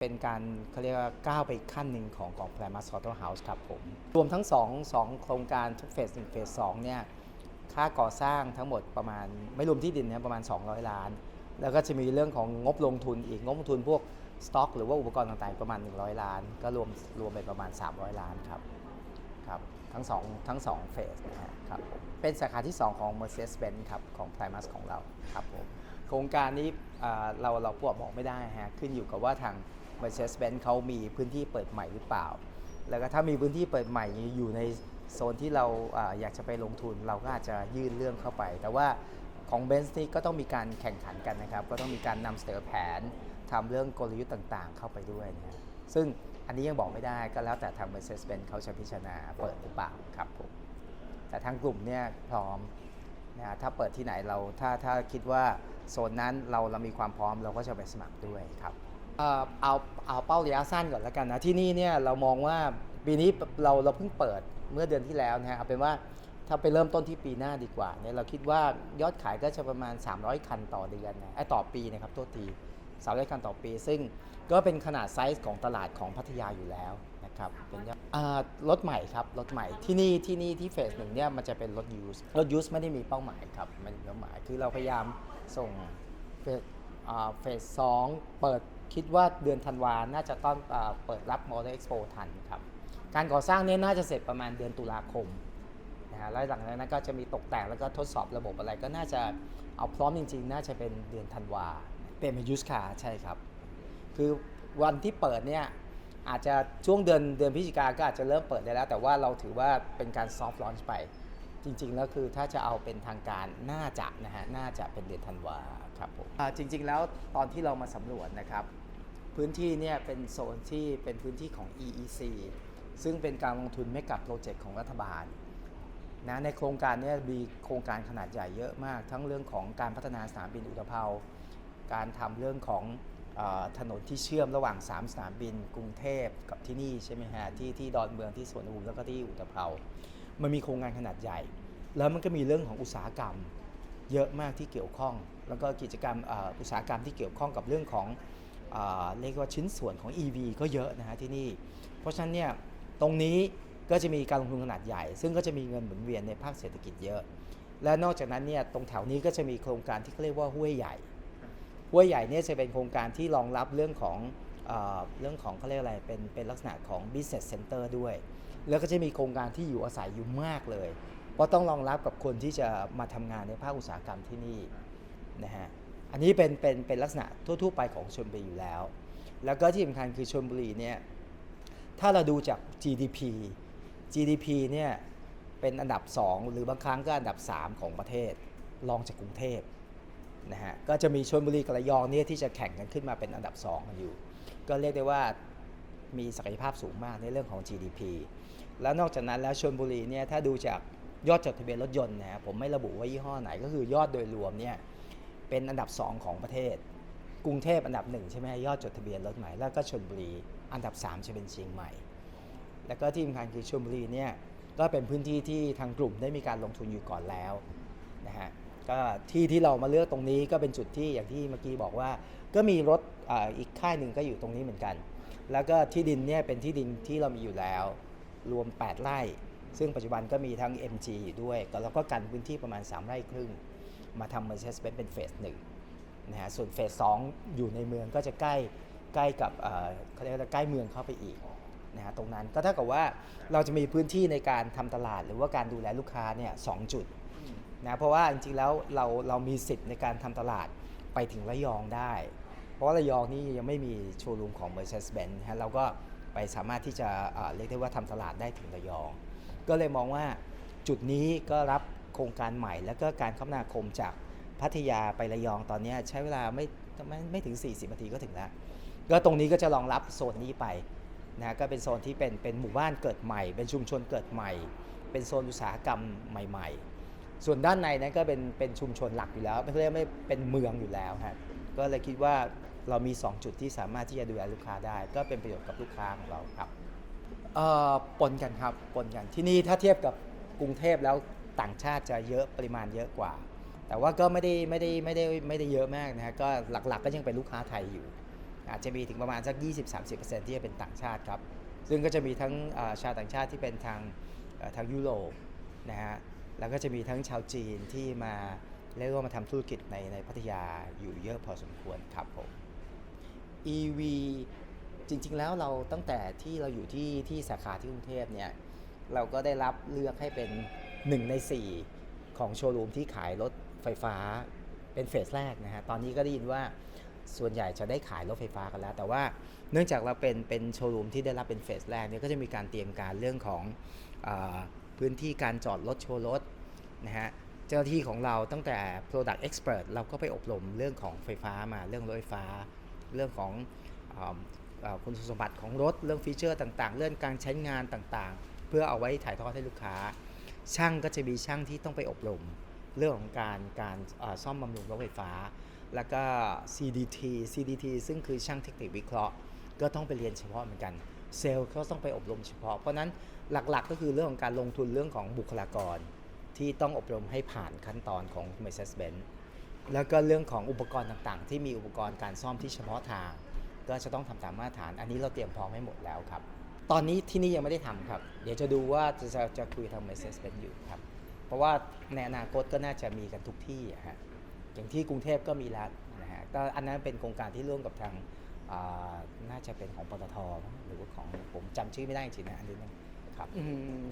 เป็นการเขาเรียกว่าก้าวไปอีกขั้นหนึ่งของของ Primus Auto House ครับผม รวมทั้ง 2 2 โครงการทุกเฟส1เฟส2เนี่ยค่าก่อสร้างทั้งหมดประมาณไม่รวมที่ดินนะประมาณ 200 ล้าน แล้วก็จะมีเรื่องของงบลงทุนอีกงบลงทุนพวกสต็อก หรือว่าอุปกรณ์ต่างๆประมาณ 100 ล้าน ก็รวมรวมเป็นประมาณ 300 ล้านครับครับทั้งสองทั้งสองเฟสนะครับเป็นสาขาที่ 2 ของ Mercedes-Benz ครับของ Primus ของเราครับผมโครงการนี้เราเราพวกบอกไม่ได้ฮะขึ้นอยู่กับว่าทาง Mercedes-Benz เขามีพื้นที่เปิดใหม่หรือเปล่า แล้วก็ถ้ามีพื้นที่เปิดใหม่อยู่ในโซนที่เราอยากจะไปลงทุนเราก็อาจจะยื่นเรื่องเข้าไป แต่ว่าของ b e n z นี่ก็ต้องมีการแข่งขันกันนะครับ ก็ต้องมีการนำเสนอแผนทำเรื่องกลยุทธ์ต่างๆ เข้าไปด้วยนะซึ่งอันนี้ยังบอกไม่ได้ก็แล้วแต่ทาง Mercedes-Benz เขาจะพิจารณาเปิดหรือเปล่าครับผมแต่ทางกลุ่มเนี่ยพร้อมนะฮะถ้าเปิดที่ไหนเราถ้าถ้าคิดว่าโซนนั้นเราเรามีความพร้อมเราก็จะไปสมัครด้วยครับ เอาเอาเป้าระยะสั้นก่อนแล้วกันนะที่นี่เนี่ยเรามองว่าปีนี้เราเราเพิ่งเปิดเมื่อเดือนที่แล้วนะฮะเอาเป็นว่าถ้าไปเริ่มต้นที่ปีหน้าดีกว่าเนี่ยเราคิดว่ายอดขายก็จะประมาณ 300 คันต่อเดือนนะไอต่อปีนะครับตัวที300 คันต่อปี ซึ่งก็เป็นขนาดไซส์ของตลาดของพัทยาอยู่แล้วนะครับเป็นยอดรถใหม่ครับรถใหม่ที่นี่ที่นี่ที่เฟสหนึ่งเนี่ยมันจะเป็นรถยูสรถยูสไม่ได้มีเป้าหมายครับไม่มีเป้าหมายคือเราพยายามส่งเฟสอ่าเฟสสองเปิด คิดว่าเดือนธันวาน่าจะต้องอาเปิดรับ Model Expo ทันครับการก่อสร้างเนี่ยน่าจะเสร็จประมาณเดือนตุลาคมนะฮะแล้วหลังจากนั้นก็จะมีตกแต่งแล้วก็ทดสอบระบบอะไรก็น่าจะเอาพร้อมจริงๆ น่าจะเป็นเดือนธันวาเป็นเป็นยูสคาใช่ครับ คือวันที่เปิดเนี่ยอาจจะช่วงเดือนเดือนพฤศจิกาก็อาจจะเริ่มเปิดได้แล้ว แต่ว่าเราถือว่าเป็นการซอฟต์ลอนช์ไป จริงๆ แล้วคือถ้าจะเอาเป็นทางการน่าจะนะฮะน่าจะเป็นเดือนธันวาครับผมอ่าจริง ๆ แล้วตอนที่เรามาสำรวจนะครับ พื้นที่เนี่ยเป็นโซนที่เป็นพื้นที่ของ EEC ซึ่งเป็นการลงทุนไม่กับโปรเจกต์ของรัฐบาลนะในโครงการนี้มีโครงการขนาดใหญ่เยอะมาก ทั้งเรื่องของการพัฒนาสนามบินอุตภเปาการทำเรื่องของออถนนที่เชื่อมระหว่าง 3 สนามบิน กรุงเทพกับที่นี่ใช่ไหมฮะที่ที่ดอนเมืองที่สวนภูมิแล้วก็ที่อุตภเปามันมีโครงงานขนาดใหญ่ แล้วมันก็มีเรื่องของอุตสาหกรรมเยอะมากที่เกี่ยวข้อง แล้วก็กิจกรรมอุตสาหกรรมที่เกี่ยวข้องกับเรื่องของ เรียกว่าชิ้นส่วนของ EV ก็เยอะนะฮะที่นี่ เพราะฉะนั้นเนี่ยตรงนี้ก็จะมีการลงทุนขนาดใหญ่ ซึ่งก็จะมีเงินหมุนเวียนในภาคเศรษฐกิจเยอะ และนอกจากนั้นเนี่ยตรงแถวนี้ก็จะมีโครงการที่เขาเรียกว่าห้วยใหญ่ห้วยใหญ่เนี่ยจะเป็นโครงการที่รองรับเรื่องของเอเรื่องของเขาเรียกอะไรเป็นเป็นลักษณะของ business center ด้วย แล้วก็จะมีโครงการที่อยู่อาศัยอยู่มากเลย เพราะต้องรองรับกับคนที่จะมาทำงานในภาคอุตสาหกรรมที่นี่นะฮะ อันนี้เป็นเป็นเป็นลักษณะทั่ว ๆ ไปของชลบุรีอยู่แล้ว แล้วก็ที่สำคัญคือชลบุรีเนี่ยถ้าเราดูจาก GDP GDP เนี่ยเป็นอันดับ 2 หรือบางครั้งก็อันดับ 3 ของประเทศรองจากกรุงเทพนะฮะก็จะมีชลบุรีกับระยองเนี่ยที่จะแข่งกันขึ้นมาเป็นอันดับ 2 กันอยู่ ก็เรียกได้ว่ามีศักยภาพสูงมากในเรื่องของ GDP แล้วนอกจากนั้นแล้วชลบุรีเนี่ยถ้าดูจากยอดจดทะเบียนรถยนต์นะฮะผมไม่ระบุว่ายี่ห้อไหนก็คือยอดโดยรวมเนี่ย เป็นอันดับ 2 ของประเทศ กรุงเทพอันดับหนึ่งใช่ไหมยอดจดทะเบียนรถใหม่ แล้วก็ชลบุรีอันดับ3จะเป็นเชียงใหม่ แล้วก็ที่สำคัญคือชลบุรีเนี่ยก็เป็นพื้นที่ที่ทางกลุ่มได้มีการลงทุนอยู่ก่อนแล้วนะฮะก็ที่ที่เรามาเลือกตรงนี้ก็เป็นจุดที่อย่างที่เมื่อกี้บอกว่า ก็มีรถอาอีกค่ายหนึ่งก็อยู่ตรงนี้เหมือนกัน แล้วก็ที่ดินเนี่ยเป็นที่ดินที่เรามีอยู่แล้ว รวม 8 ไร่ ซึ่งปัจจุบันก็มีทั้ง MG อยู่ด้วยก็เราก็กันพื้นที่ประมาณ 3 ไร่ครึ่ง มาทำ Mercedes-Benz เป็นเฟสหนึ่งนะฮะส่วนเฟสสองอยู่ในเมืองก็จะใกล้ใกล้กับเขาเรียกว่าใกล้เมืองเข้าไปอีกนะฮะตรงนั้นก็เท่ากับว่าเราจะมีพื้นที่ในการทำตลาด หรือว่าการดูแลลูกค้าเนี่ยสองจุดนะเพราะว่าจริงๆแล้วเราเรามีสิทธิ์ในการทำตลาดไปถึงระยองได้ เพราะว่าระยองนี่ยังไม่มีโชว์รูมของ Mercedes-Benz นะฮะเราก็ไปสามารถที่จะเอ่อเรียกได้ว่าทำตลาดได้ถึงระยอง ก็เลยมองว่าจุดนี้ก็รับ โครงการใหม่ แล้วก็การคมนาคมจากพัทยาไประยองตอนนี้ใช้เวลาไม่ไม่ไม่ถึง 40 นาทีก็ถึงแล้ว ก็ตรงนี้ก็จะรองรับโซนนี้ไปนะก็เป็นโซนที่เป็นเป็นหมู่บ้านเกิดใหม่ เป็นชุมชนเกิดใหม่ เป็นโซนอุตสาหกรรมใหม่ ๆ ส่วนด้านในนั้นก็เป็นเป็นชุมชนหลักอยู่แล้วไม่เรียกไม่เป็นเมืองอยู่แล้วฮะก็เลยคิดว่าเรามี 2 จุดที่สามารถที่จะดูแลลูกค้าได้ ก็เป็นประโยชน์กับลูกค้าของเราครับเอ่อปนกันครับปนกันที่นี่ถ้าเทียบกับกรุงเทพแล้ว ต่างชาติจะเยอะปริมาณเยอะกว่า แต่ว่าก็ไม่ได้ไม่ได้ไม่ได้ไม่ได้เยอะมากนะฮะก็หลักๆก็ยังเป็นลูกค้าไทยอยู่ อาจจะมีถึงประมาณสัก 20-30%ที่จะเป็นต่างชาติครับ ซึ่งก็จะมีทั้งชาวต่างชาติที่เป็นทางทางยุโรปนะฮะแล้วก็จะมีทั้งชาวจีนที่มาเรียกว่ามาทำธุรกิจในในพัทยาอยู่เยอะพอสมควรครับผม EV จริง ๆ แล้วเราตั้งแต่ที่เราอยู่ที่ที่สาขาที่กรุงเทพเนี่ยเราก็ได้รับเลือกให้เป็น 1 ใน 4 ของโชว์รูมที่ขายรถไฟฟ้าเป็นเฟสแรกนะฮะตอนนี้ก็ได้ยินว่าส่วนใหญ่จะได้ขายรถไฟฟ้ากันแล้ว แต่ว่าเนื่องจากเราเป็นเป็นโชว์รูมที่ได้รับเป็นเฟสแรกเนี่ยก็จะมีการเตรียมการเรื่องของอพื้นที่การจอดรถโชว์รถนะฮะเจ้าที่ของเราตั้งแต่ Product Expert เราก็ไปอบรมเรื่องของไฟฟ้ามาเรื่องรถไฟฟ้า เรื่องของออคุณสมบัติของรถ เรื่องฟีเจอร์ต่างๆ เรื่องการใช้งานต่างๆ เพื่อเอาไว้ถ่ายทอดให้ลูกค้า ช่างก็จะมีช่างที่ต้องไปอบรม เรื่องของการการซ่อมบำรุงรถไฟฟ้า แล้วก็ CDT CDT ซึ่งคือช่างเทคนิควิเคราะห์ ก็ต้องไปเรียนเฉพาะเหมือนกัน เซลล์ก็ต้องไปอบรมเฉพาะ เพราะนั้นหลักๆ ก็คือเรื่องของการลงทุนเรื่องของบุคลากร ที่ต้องอบรมให้ผ่านขั้นตอนของ Mercedes-Benz แล้วก็เรื่องของอุปกรณ์ต่างๆ ที่มีอุปกรณ์การซ่อมที่เฉพาะทาง ก็จะต้องทำตามมาตรฐาน อันนี้เราเตรียมพร้อมให้หมดแล้วครับ ตอนนี้ที่นี่ยังไม่ได้ทำครับ เดี๋ยวจะดูว่าจะจะจะคุยทาง Mercedes-Benz อยู่ครับ เพราะว่าในอนาคตก็น่าจะมีกันทุกที่อะฮะอย่างที่กรุงเทพก็มีแล้วนะฮะก็อันนั้นเป็นโครงการที่ร่วมกับทางอ่าน่าจะเป็นของปตทมั้งหรือว่าของผมจำชื่อไม่ได้จริงๆนะอันนี้นะครับ อืม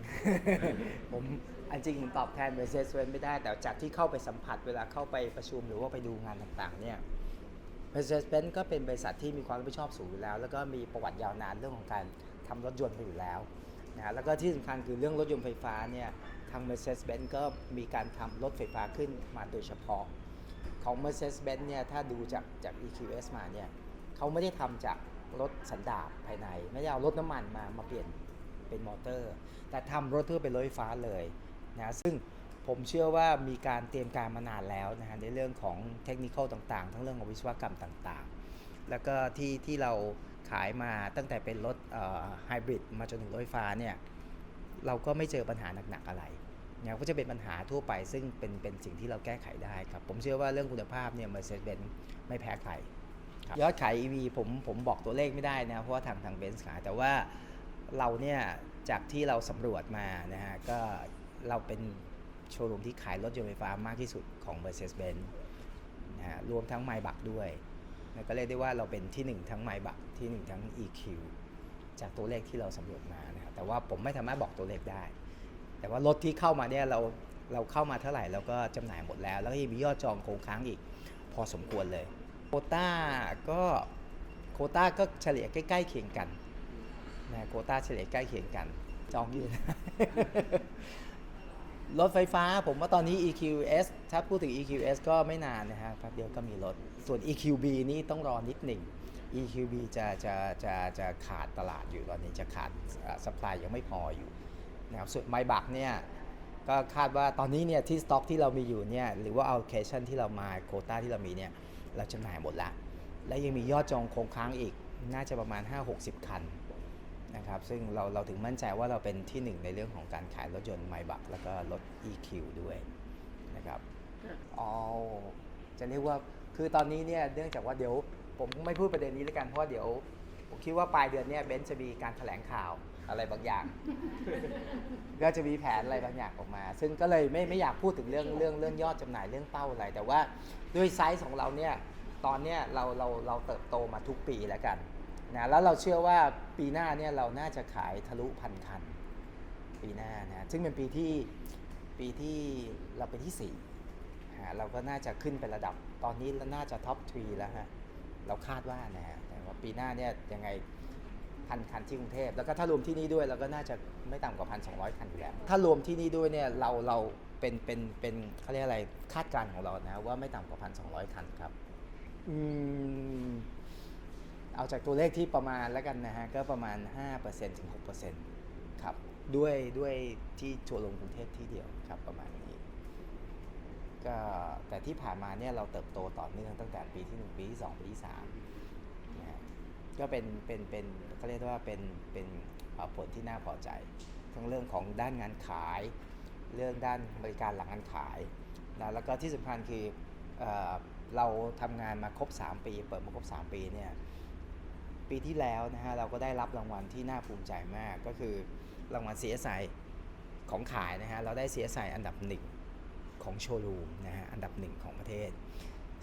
ผมอันจริงผมตอบแทน Mercedes-Benz ไม่ได้ แต่จากที่เข้าไปสัมผัสเวลาเข้าไปประชุมหรือว่าไปดูงานต่างๆเนี่ย Mercedes-Benz ก็เป็นบริษัทที่มีความรับผิดชอบสูงอยู่แล้ว แล้วก็มีประวัติยาวนานเรื่องของการ ทำรถยนต์มาอยู่แล้วนะฮะแล้วก็ที่สำคัญคือเรื่องรถยนต์ไฟฟ้าเนี่ยทาง Mercedes-Benz ก็มีการทำรถไฟฟ้าขึ้นมาโดยเฉพาะ ของ Mercedes-Benz เนี่ยถ้าดูจากจาก EQS มาเนี่ยเขาไม่ได้ทำจากรถสันดาปภายใน ไม่ได้เอารถน้ำมันมามาเปลี่ยนเป็นมอเตอร์ แต่ทำรถเพื่อเป็นรถไฟฟ้าเลยนะซึ่งผมเชื่อว่ามีการเตรียมการมานานแล้วนะฮะในเรื่องของเทคนิคต่างๆ ทั้งเรื่องของวิศวกรรมต่างๆ แล้วก็ที่ที่เรา ขายมาตั้งแต่เป็นรถไฮบริดมาจนถึงรถไฟฟ้าเนี่ยเราก็ไม่เจอปัญหาหนักๆอะไรเนี่ยก็จะเป็นปัญหาทั่วไปซึ่งเป็นเป็นสิ่งที่เราแก้ไขได้ครับ ผมเชื่อว่าเรื่องคุณภาพเนี่ย Mercedes-Benz ไม่แพ้ใครครับยอดขาย EV ผมผมบอกตัวเลขไม่ได้นะ เพราะว่าทางทางเบนซ์ขาย แต่ว่าเราเนี่ยจากที่เราสำรวจมานะฮะก็เราเป็นโชว์รูมที่ขายรถยนต์ไฟฟ้ามากที่สุดของ Mercedes-Benz นะฮะรวมทั้งไมบักด้วย นะก็เรียกได้ว่าเราเป็นที่หนึ่งทั้งไมบักที่หนึ่งทั้ง EQ จากตัวเลขที่เราสำรวจมานะครับแต่ว่าผมไม่สามารถบอกตัวเลขได้ แต่ว่ารถที่เข้ามาเนี่ยเราเราเข้ามาเท่าไหร่เราก็จำหน่ายหมดแล้ว แล้วก็มียอดจองคงค้างอีกพอสมควรเลย โคต้าก็โคต้าก็เฉลี่ยใกล้ๆเคียงกันนะโคต้าเฉลี่ยใกล้เคียงกัน จองอยู่นะ รถไฟฟ้าผมว่าตอนนี้ EQS ถ้าพูดถึง EQS ก็ไม่นานนะฮะแป๊บเดียวก็มีรถ ส่วน EQB นี่ต้องรอนิดหนึ่ง EQB จะจะจะจะขาดตลาดอยู่ตอนนี้จะขาดสปายยังไม่พออยู่นะครับส่วนไมบักเนี่ยก็คาดว่าตอนนี้เนี่ยที่สต็อกที่เรามีอยู่เนี่ยหรือว่า allocation ที่เรามาโคต้าที่เรามีเนี่ยเราจำหน่ายหมดล้วและยังมียอดจองคงค้างอีกน่าจะประมาณ 5-60 คัน นะครับซึ่งเราเราถึงมั่นใจว่าเราเป็นที่หนึ่งในเรื่องของการขายรถยนต์ไมบักแล้วก็รถ EQ ด้วยนะครับอ๋อจะเรียกว่าคือตอนนี้เนี่ยเนื่องจากว่าเดี๋ยวผมไม่พูดประเด็นนี้แล้วกันเพราะว่าเดี๋ยว ผมคิดว่าปลายเดือนเนี่ยเบนซ์จะมีการแถลงข่าวอะไรบางอย่าง ก็จะมีแผนอะไรบางอย่างออกมา ซึ่งก็เลยไม่ไม่อยากพูดถึงเรื่องเรื่องเรื่องยอดจำหน่ายเรื่องเป้าอะไร แต่ว่าด้วยไซส์ของเราเนี่ยตอนเนี้ยเราเราเราเติบโตมาทุกปีแล้วกัน นะแล้วเราเชื่อว่าปีหน้าเนี่ยเราน่าจะขายทะลุพันคัน ปีหน้านะซึ่งเป็นปีที่ปีที่เราเป็นที่สี่ฮะเราก็น่าจะขึ้นเป็นระดับ ตอนนี้เราน่าจะท็อปทรีแล้วฮะเราคาดว่านะฮะแต่ว่าปีหน้าเนี่ยยังไงพันคันที่กรุงเทพแล้วก็ถ้ารวมที่นี่ด้วยเราก็น่าจะไม่ต่ำกว่าพันสองร้อยคันอยู่แล้ว ถ้ารวมที่นี่ด้วยเนี่ยเราเราเป็นเป็นเป็นเขาเรียกอะไรคาดการณ์ของเรานะว่าไม่ต่ำกว่าพันสองร้อยคันครับ อืม เอาจากตัวเลขที่ประมาณแล้วกันนะฮะ ก็ประมาณ 5%ถึง 6%ครับ ด้วยด้วยที่ชัวร์ลงกรุงเทพที่เดียวครับประมาณนี้ ก็แต่ที่ผ่านมาเนี่ยเราเติบโตต่อเนื่องตั้งแต่ปีที่ 1 ปีที่ 2 ปีที่3นะฮะก็เป็นเป็นเป็นเขาเรียกว่าเป็นเป็นผลที่น่าพอใจ ทั้งเรื่องของด้านงานขาย เรื่องด้านบริการหลังการขายนะแล้วก็ที่สำคัญคือเออเราทำงานมาครบ 3 ปี เปิดมาครบ 3 ปีเนี่ย ปีที่แล้วนะฮะเราก็ได้รับรางวัลที่น่าภูมิใจมากก็คือรางวัล CSI ของขายนะฮะเราได้ CSI อันดับหนึ่งของโชว์รูมนะฮะอันดับหนึ่งของประเทศ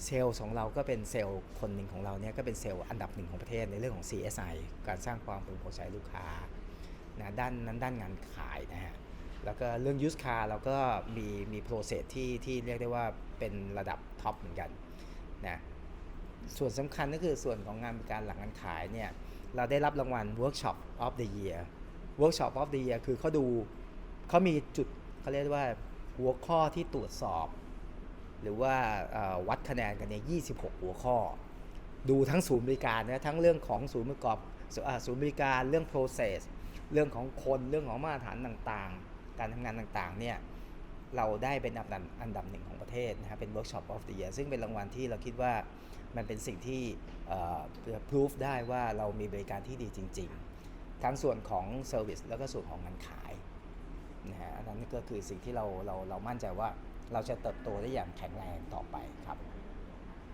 เซลล์ของเราก็เป็นเซลล์คนหนึ่งของเราเนี่ยก็เป็นเซลล์อันดับหนึ่งของประเทศในเรื่องของ CSI การสร้างความพึงพอใจลูกค้านะด้านนั้นด้านงานขายนะฮะแล้วก็เรื่องยูสคาร์เราก็มีมีโปรเซสที่ที่เรียกได้ว่าเป็นระดับท็อปเหมือนกันนะ ส่วนสำคัญก็คือส่วนของงานบริการหลังการขายเนี่ยเราได้รับรางวัล Workshop of the Year Workshop of the Year คือเขาดูเขามีจุดเขาเรียกว่าหัวข้อที่ตรวจสอบ หรือว่าวัดคะแนนกันเนี่ย26 หัวข้อ ดูทั้งศูนย์บริการนะทั้งเรื่องของศูนย์ประกอบศูอ่าศูนย์บริการเรื่อง process เรื่องของคนเรื่องของมาตรฐานต่างๆ การทำงานต่างๆเนี่ย เราได้เป็นอันดับอันดับหนึ่งของประเทศนะครับเป็น Workshop of the Year ซึ่งเป็นรางวัลที่เราคิดว่ามันเป็นสิ่งที่พิสูจได้ว่าเรามีบริการที่ดีจริง ๆ ทั้งส่วนของ Service แล้วก็ส่วนของงานขายนะฮะอันนั้นก็คือสิ่งที่เราเราเรามั่นใจว่าเราจะเติบโตได้อย่างแข็งแรงต่อไปครับ